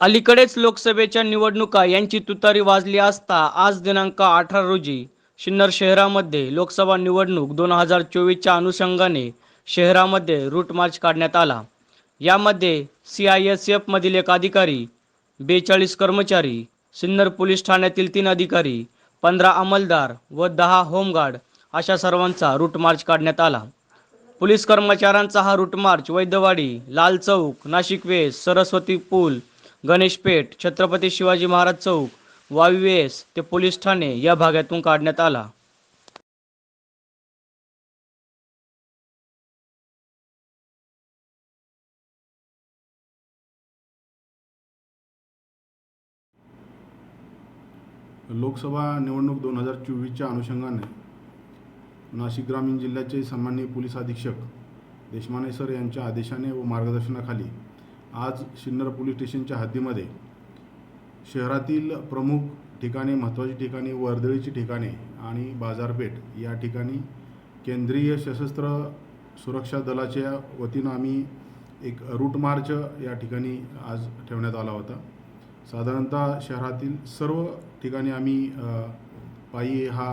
अलीकडेच लोकसभेच्या निवडणुका यांची तुतारी वाजली असता आज दिनांक अठरा रोजी सिन्नर शहरामध्ये लोकसभा निवडणूक दोन हजार चोवीसच्या अनुषंगाने शहरामध्ये रूट मार्च काढण्यात आला. यामध्ये सी आय एस एफमधील एक अधिकारी बेचाळीस कर्मचारी सिन्नर पोलीस ठाण्यातील तीन अधिकारी पंधरा अंमलदार व दहा होमगार्ड अशा सर्वांचा रूट मार्च काढण्यात आला. पोलीस कर्मचाऱ्यांचा हा रूट मार्च वैद्यवाडी लाल चौक नाशिक वेस सरस्वती पूल गणेशपेठ छत्रपती शिवाजी महाराज चौक वावी ते पोलीस ठाणे या भागातून काढण्यात आला. लोकसभा निवडणूक दोन हजार चोवीसच्या अनुषंगाने नाशिक ग्रामीण जिल्ह्याचे सन्माननीय पोलीस अधीक्षक देशमाने सर यांच्या आदेशाने व मार्गदर्शनाखाली आज सिन्नर पोलीस स्टेशनच्या हद्दीमध्ये शहरातील प्रमुख ठिकाणे महत्त्वाची ठिकाणी वर्दळीची ठिकाणे आणि बाजारपेठ या ठिकाणी केंद्रीय सशस्त्र सुरक्षा दलाच्या वतीनं आम्ही एक रूट मार्च या ठिकाणी आज ठेवण्यात आला होता. साधारणतः शहरातील सर्व ठिकाणी आम्ही पायी हा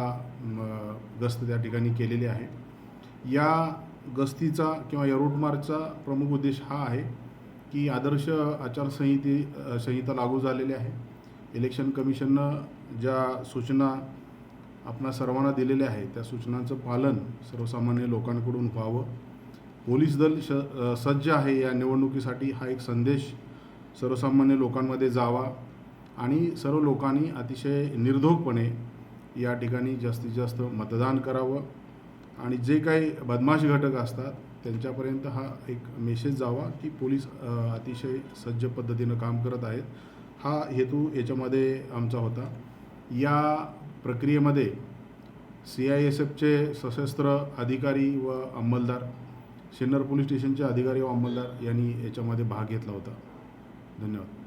गस्त त्या ठिकाणी केलेली आहे. या गस्तीचा किंवा या रूट मार्चचा प्रमुख उद्देश हा आहे की आदर्श आचारसंहिते संहिता लागू झालेली आहे. इलेक्शन कमिशननं ज्या सूचना आपणा सर्वांना दिलेल्या आहेत त्या सूचनांचं पालन सर्वसामान्य लोकांकडून व्हावं. पोलीस दल श सज्ज आहे या निवडणुकीसाठी हा एक संदेश सर्वसामान्य लोकांमध्ये जावा आणि सर्व लोकांनी अतिशय निर्धोकपणे या ठिकाणी जास्तीत जास्त मतदान करावं. आणि जे काही बदमाश घटक असतात त्यांच्यापर्यंत हा एक मेसेज जावा की पोलीस अतिशय सज्ज पद्धतीनं काम करत आहेत. हा हेतू याच्यामध्ये आमचा होता. या प्रक्रियेमध्ये सी आय एस एफचे सशस्त्र अधिकारी व अंमलदार सिन्नर पोलीस स्टेशनचे अधिकारी व अंमलदार यांनी याच्यामध्ये भाग घेतला होता. धन्यवाद.